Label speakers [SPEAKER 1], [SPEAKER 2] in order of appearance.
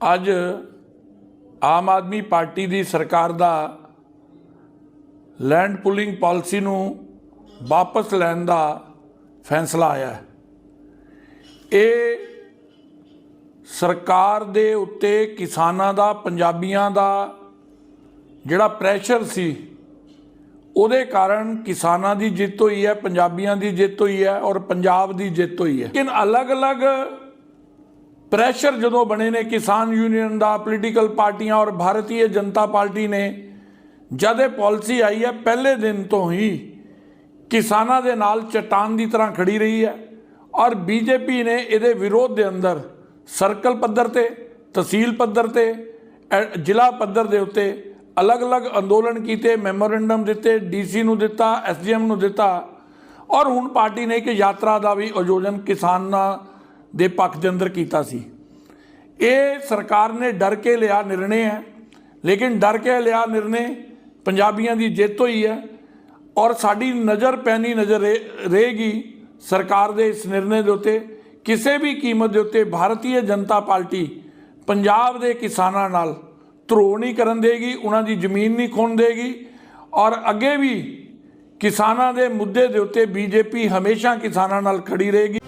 [SPEAKER 1] ਅੱਜ ਆਮ ਆਦਮੀ ਪਾਰਟੀ ਦੀ ਸਰਕਾਰ ਦਾ land pooling policy ਨੂੰ ਵਾਪਸ ਲੈਣ ਦਾ ਫੈਸਲਾ ਆਇਆ ਹੈ। ਇਹ ਸਰਕਾਰ ਦੇ ਉੱਤੇ ਕਿਸਾਨਾਂ ਦਾ, ਪੰਜਾਬੀਆਂ ਦਾ ਜਿਹੜਾ ਪ੍ਰੈਸ਼ਰ ਸੀ, ਉਹਦੇ ਕਾਰਨ ਕਿਸਾਨਾਂ ਦੀ ਜਿੱਤ ਹੋਈ ਹੈ, ਪੰਜਾਬੀਆਂ ਦੀ ਜਿੱਤ ਹੋਈ ਹੈ ਔਰ ਪੰਜਾਬ ਦੀ ਜਿੱਤ ਹੋਈ ਹੈ। ਲੇਕਿਨ ਅਲੱਗ-ਅਲੱਗ ਪ੍ਰੈਸ਼ਰ ਜਦੋਂ ਬਣੇ ਨੇ, ਕਿਸਾਨ ਯੂਨੀਅਨ ਦਾ ਪੋਲੀਟੀਕਲ ਪਾਰਟੀਆਂ ਔਰ ਭਾਰਤੀ ਜਨਤਾ ਪਾਰਟੀ ਨੇ, ਜਦ ਇਹ ਪਾਲਿਸੀ ਆਈ ਹੈ, ਪਹਿਲੇ ਦਿਨ ਤੋਂ ਹੀ ਕਿਸਾਨਾਂ ਦੇ ਨਾਲ ਚਟਾਨ ਦੀ ਤਰ੍ਹਾਂ ਖੜੀ ਰਹੀ ਹੈ ਔਰ ਬੀਜੇਪੀ ਨੇ ਇਹਦੇ ਵਿਰੋਧ ਦੇ ਅੰਦਰ ਸਰਕਲ ਪੱਧਰ ਤੇ, ਤਹਿਸੀਲ ਪੱਧਰ ਤੇ ਜ਼ਿਲ੍ਹਾ ਪੱਧਰ ਦੇ ਉੱਤੇ ਅਲੱਗ-ਅਲੱਗ ਅੰਦੋਲਨ ਕੀਤੇ ਮੈਮੋਰੈਂਡਮ ਦਿੱਤੇ ਡੀਸੀ ਨੂੰ ਦਿੱਤਾ ਐਸਡੀਐਮ ਨੂੰ ਦਿੱਤਾ ਔਰ ਹੁਣ ਪਾਰਟੀ ਨੇ ਇੱਕ ਯਾਤਰਾ ਦਾ ਵੀ ਆਯੋਜਨ ਕਿਸਾਨਾਂ ਦੇ ਪੱਖ ਦੇ ਅੰਦਰ ਕੀਤਾ ਸੀ। ਇਹ ਸਰਕਾਰ ਨੇ ਡਰ ਕੇ ਲਿਆ ਨਿਰਣੇ ਹੈ, ਲੇਕਿਨ ਡਰ ਕੇ ਲਿਆ ਨਿਰਣੇ ਪੰਜਾਬੀਆਂ ਦੀ ਜਿੱਤ ਹੋਈ ਹੈ ਔਰ ਸਾਡੀ ਨਜ਼ਰ ਪੈਣੀ ਨਜ਼ਰ ਰਹੇ- ਰਹੇਗੀ ਸਰਕਾਰ ਦੇ ਇਸ ਨਿਰਣੇ ਦੇ ਉੱਤੇ। ਕਿਸੇ ਵੀ ਕੀਮਤ ਦੇ ਉੱਤੇ ਭਾਰਤੀ ਜਨਤਾ ਪਾਰਟੀ ਪੰਜਾਬ ਦੇ ਕਿਸਾਨਾਂ ਨਾਲ ਧਰੋ ਨਹੀਂ ਕਰਨ ਦੇਗੀ, ਉਹਨਾਂ ਦੀ ਜ਼ਮੀਨ ਨਹੀਂ ਖੋਣ ਦੇਗੀ ਔਰ ਅੱਗੇ ਵੀ ਕਿਸਾਨਾਂ ਦੇ ਮੁੱਦੇ ਦੇ ਉੱਤੇ ਬੀਜੇਪੀ ਹਮੇਸ਼ਾ ਕਿਸਾਨਾਂ ਨਾਲ ਖੜੀ ਰਹੇਗੀ।